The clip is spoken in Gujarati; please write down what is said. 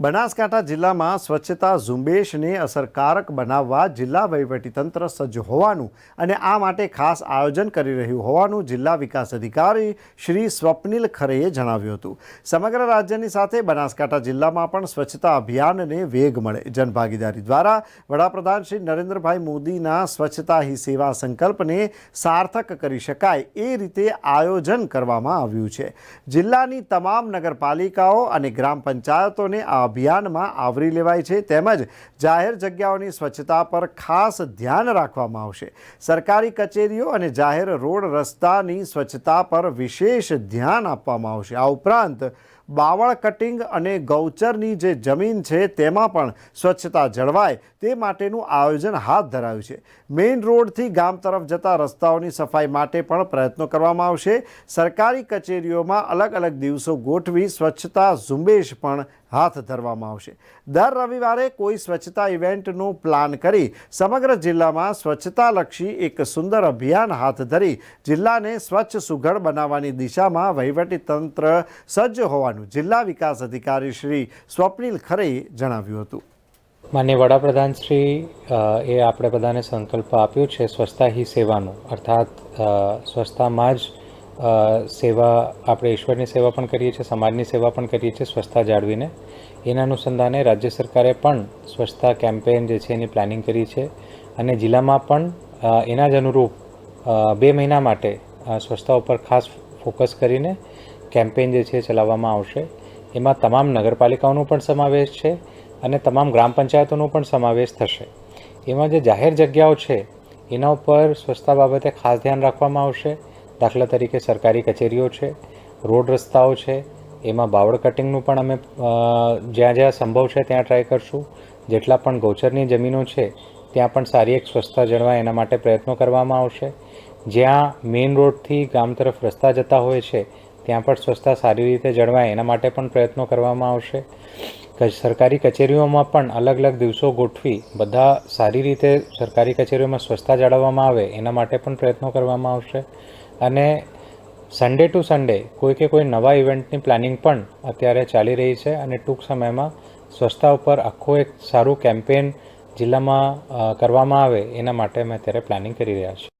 બનાસકાંઠા જિલ્લામાં સ્વચ્છતા ઝુંબેશને અસરકારક બનાવવા જિલ્લા વહીવટીતંત્ર સજ્જ હોવાનું અને આ માટે ખાસ આયોજન કરી રહ્યું હોવાનું જિલ્લા વિકાસ અધિકારી શ્રી સ્વપ્નિલ ખરેએ જણાવ્યું હતું. સમગ્ર રાજ્યની સાથે બનાસકાંઠા જિલ્લામાં પણ સ્વચ્છતા અભિયાનને વેગ મળે. જનભાગીદારી દ્વારા વડાપ્રધાન શ્રી નરેન્દ્રભાઈ મોદીના સ્વચ્છતા હી સેવા સંકલ્પને સાર્થક કરી શકાય એ રીતે આયોજન કરવામાં આવ્યું છે. જિલ્લાની તમામ નગરપાલિકાઓ અને ગ્રામ પંચાયતોને આ અભિયાનમાં આવરી લેવાય છે તેમજ જાહેર જગ્યાઓની સ્વચ્છતા પર ખાસ ધ્યાન રાખવામાં આવશે. સરકારી કચેરીઓ અને જાહેર રોડ રસ્તાની સ્વચ્છતા પર વિશેષ ધ્યાન આપવામાં આવશે. આ ઉપરાંત બાવળ કટિંગ અને ગૌચરની જે જમીન છે તેમાં પણ સ્વચ્છતા જળવાય તે માટેનું આયોજન હાથ ધરાયું છે. મેઇન રોડથી ગામ તરફ જતા રસ્તાઓની સફાઈ માટે પણ પ્રયત્નો કરવામાં આવશે. સરકારી કચેરીઓમાં અલગ અલગ દિવસો ગોઠવી સ્વચ્છતા ઝુંબેશ પણ હાથ ધરવામાં આવશે. દર રવિવારે કોઈ સ્વચ્છતા ઇવેન્ટનું પ્લાન કરી સમગ્ર જિલ્લામાં સ્વચ્છતાલક્ષી એક સુંદર અભિયાન હાથ ધરી જિલ્લાને સ્વચ્છ સુઘડ બનાવવાની દિશામાં વહીવટી તંત્ર સજ્જ હોવાનું જિલ્લા વિકાસ અધિકારી શ્રી સ્વપ્નિલ ખરેએ જણાવ્યું હતું. માન્ય વડાપ્રધાન શ્રી એ આપણે બધાને સંકલ્પ આપ્યો છે સ્વચ્છતા હી સેવાનું. અર્થાત સ્વચ્છતામાં જ સેવા, આપણે ઈશ્વરની સેવા પણ કરીએ છીએ, સમાજની સેવા પણ કરીએ છીએ, સ્વચ્છતા જાળવીને. એના અનુસંધાને રાજ્ય સરકારે પણ સ્વચ્છતા કેમ્પેન જે છે એની પ્લાનિંગ કરી છે અને જિલ્લામાં પણ એના જ અનુરૂપ બે મહિના માટે સ્વચ્છતા ઉપર ખાસ ફોકસ કરીને કેમ્પેન જે છે ચલાવવામાં આવશે. એમાં તમામ નગરપાલિકાઓનો પણ સમાવેશ છે અને તમામ ગ્રામ પંચાયતોનો પણ સમાવેશ થશે. એમાં જે જાહેર જગ્યાઓ છે, એના ઉપર સ્વચ્છતા બાબતે ખાસ ધ્યાન રાખવામાં આવશે. દાખલા તરીકે સરકારી કચેરીઓ છે, રોડ રસ્તાઓ છે, એમાં બાવળ કટિંગનું પણ અમે જ્યાં જ્યાં સંભવ છે ત્યાં ટ્રાય કરશું. જેટલા પણ ગૌચરની જમીનો છે, ત્યાં પણ સારી એક સ્વચ્છતા જળવાય એના માટે પ્રયત્નો કરવામાં આવશે. જ્યાં મેઇન રોડથી ગામ તરફ રસ્તા જતા હોય છે ત્યાં પણ સ્વચ્છતા સારી રીતે જળવાય, એના માટે પણ પ્રયત્નો કરવામાં આવશે. સરકારી કચેરીઓમાં પણ અલગ અલગ દિવસો ગોઠવી બધા સારી રીતે સરકારી કચેરીઓમાં સ્વચ્છતા જાળવવામાં આવે, એના માટે પણ પ્રયત્નો કરવામાં આવશે. અને સન્ડે ટુ સન્ડે કોઈ કે કોઈ નવા ઇવેન્ટની પ્લાનિંગ પણ અત્યારે ચાલી રહી છે અને ટૂંક સમયમાં સ્વચ્છતા ઉપર આખું એક સારું કેમ્પેન જિલ્લામાં કરવામાં આવે, એના માટે અમે અત્યારે પ્લાનિંગ કરી રહ્યા છીએ.